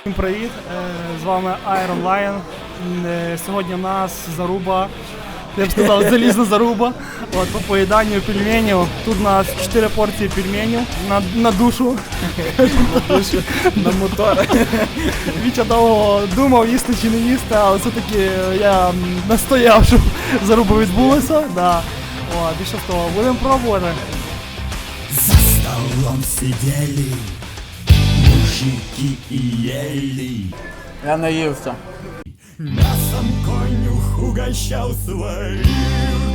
Всім привіт! Е, З вами Iron Lion. Е, Сьогодні у нас заруба. Я б сказав, залізна заруба. От, по поїданню пельменів. Тут у нас 4 порції пельменів на, на душу. На мотор. Віча довго думав, їсти чи не їсти, але все-таки я настояв, щоб заруба відбулася. Да. От, і що того, будемо пробувати. За столом сидели мужики и ели. Я наївся. Мясом конюх угощал своих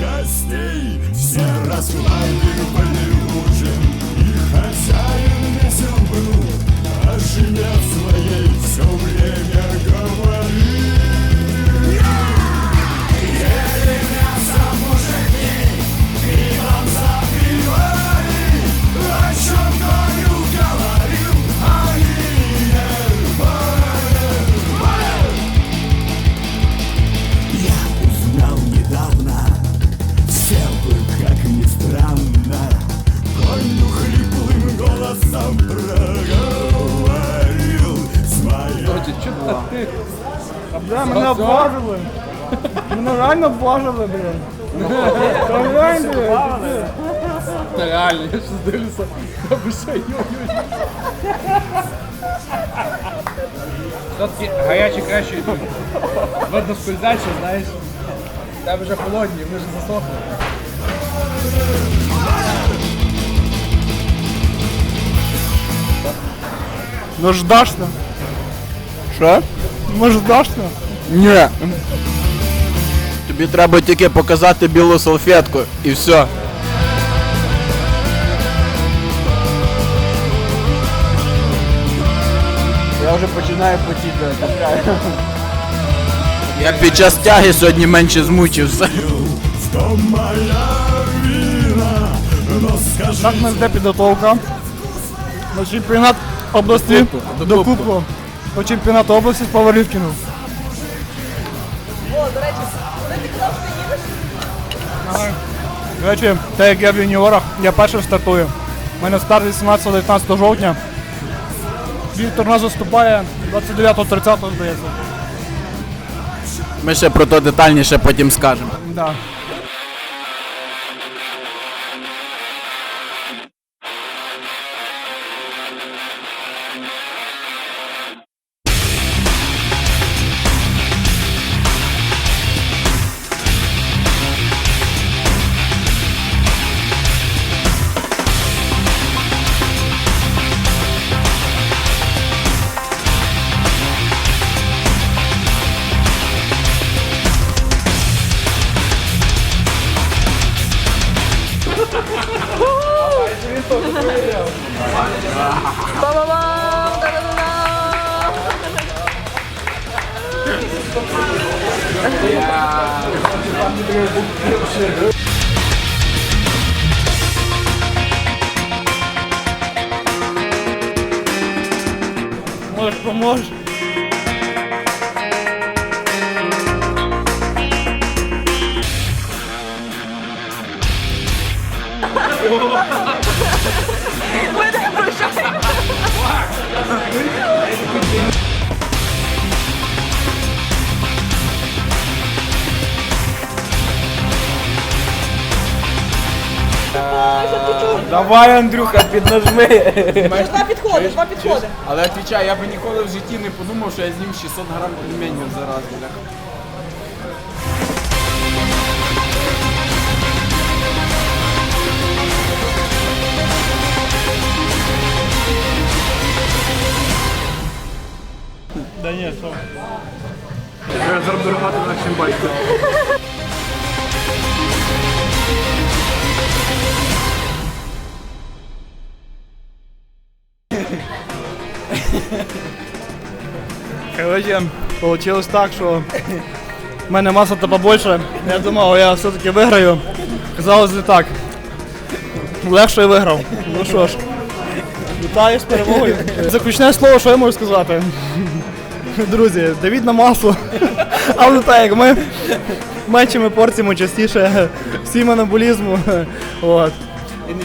гостей. Все расхваливали ужин, и хозяин А, бля, мене обложили. Мене реально обложили, блін. Та реально, блін. Та реально, я щось дивлюся. Я би ще йой. Все-таки гарячі краще йдуть. Видно скользячі, знаєш. Там вже холодні, ми вже засохли. Ну ждашно. Що? Може ждашно? Ні. Тобі треба тільки показати білу салфетку і все. Я вже починаю потіти. Я під час тяги сьогодні менше змучився. Так нас йде підготовка. На чемпіонат області До до кубку. До чемпіонату області з пауерліфтингу. О, до речі, коли ти казав, що ти їдеш? До речі, так як я в юніорах, я перший стартую. У мене старт 18-19 жовтня. Віктор нас заступає 29-30, здається. Ми ще про то детальніше потім скажемо. Да. Ба-ба-бам! Да-да-да-да! Можеш, поможеш. Ми не прощаємо! Давай, Андрюха, піднажми. Два підходи, два підходи. Але відповідаю, я би ніколи в житті не подумав, що я з'їм 600 грам пельменів зараз. бля. Я зараз дорогати нашим батькам. Короче, получилось так, що в мене маса-то побольше. Я думав, я все-таки виграю. Казалось не так. Легше виграв. Ну що ж, вітаю з перемогою. Заключне слово, що я можу сказати. Друзі, Давід на масло. Але так як ми меншими порціями частіше всім анаболізму. От.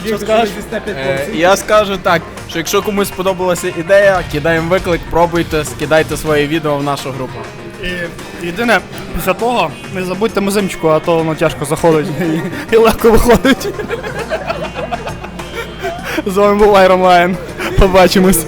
Що скажеш? Е. Я скажу так, що якщо комусь сподобалася ідея, кидаємо виклик, пробуйте, скидайте своє відео в нашу групу. І єдине, після того не забудьте мизимчику, а то воно тяжко заходить і, і легко виходить. З вами був Iron Lion. Побачимось.